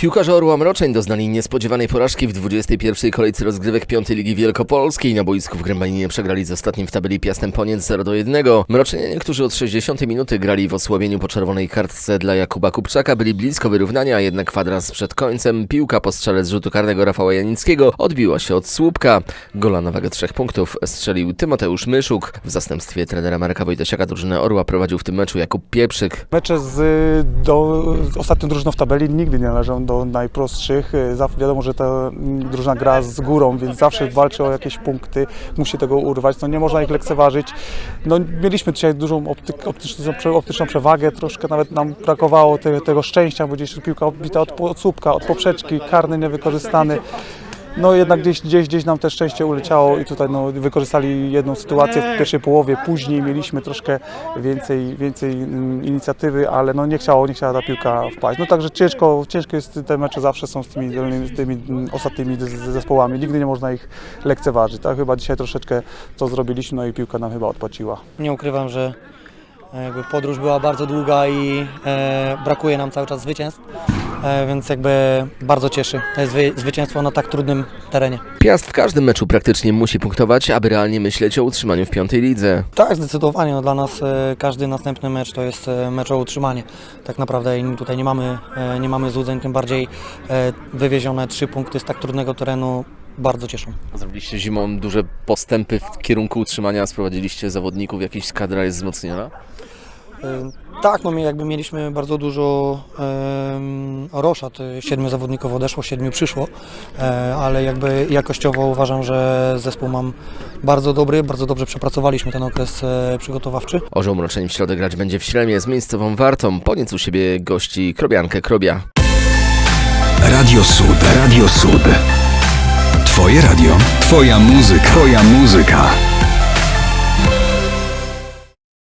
Piłkarze Orła Mroczeń doznali niespodziewanej porażki w 21. kolejce rozgrywek 5. Ligi Wielkopolskiej. Na boisku w Grębaninie przegrali z ostatnim w tabeli Piastem Poniec 0 do 1. Mroczenianie, którzy od 60 minuty grali w osłabieniu po czerwonej kartce dla Jakuba Kupczaka, byli blisko wyrównania, jednak kwadras przed końcem piłka po strzale z rzutu karnego Rafała Janickiego odbiła się od słupka. Gola na wagę trzech punktów strzelił Tymoteusz Myszuk. W zastępstwie trenera Marka Wojtasiaka drużynę Orła prowadził w tym meczu Jakub Pieprzyk. Mecze z, do, z drużyną w tabeli nigdy nie należą do najprostszych. Zawsze wiadomo, że ta drużyna gra z górą, więc zawsze walczy o jakieś punkty, musi tego urwać. No nie można ich lekceważyć. No, mieliśmy dzisiaj dużą optyk, optyczną, optyczną przewagę, troszkę nawet nam brakowało te, tego szczęścia, bo gdzieś piłka odbita od, od słupka, od poprzeczki, karny niewykorzystany. No jednak gdzieś, gdzieś, gdzieś nam też szczęście uleciało i tutaj no, wykorzystali jedną sytuację w pierwszej połowie. Później mieliśmy troszkę więcej, więcej mm, inicjatywy, ale no nie chciało, nie chciała ta piłka wpaść. No także ciężko, ciężko jest, te mecze zawsze są z tymi, z tymi mm, ostatnimi zespołami. Nigdy nie można ich lekceważyć. Tak? Chyba dzisiaj troszeczkę to zrobiliśmy, no i piłka nam chyba odpłaciła. Nie ukrywam, że e, podróż była bardzo długa i e, brakuje nam cały czas zwycięstw, więc jakby bardzo cieszy zwy, zwycięstwo na tak trudnym terenie. Piast w każdym meczu praktycznie musi punktować, aby realnie myśleć o utrzymaniu w piątej lidze. Tak, zdecydowanie. No, dla nas e, każdy następny mecz to jest e, mecz o utrzymanie. Tak naprawdę tutaj nie mamy, e, nie mamy złudzeń, tym bardziej e, wywiezione trzy punkty z tak trudnego terenu bardzo cieszą. Zrobiliście zimą duże postępy w kierunku utrzymania, sprowadziliście zawodników, jakiś kadra jest wzmocniona? E, Tak, no my jakby mieliśmy bardzo dużo em, roszad. E, Siedmiu zawodników odeszło, siedmiu przyszło, e, ale jakby jakościowo uważam, że zespół mam bardzo dobry, bardzo dobrze przepracowaliśmy ten okres e, przygotowawczy. Orzeł Mroczeń w środę grać będzie w Śremie z miejscową Wartą. Poniec u siebie gości Krobiankę Krobia. Radio Sud. Radio Sud. Twoje radio. Twoja muzyka. Twoja muzyka.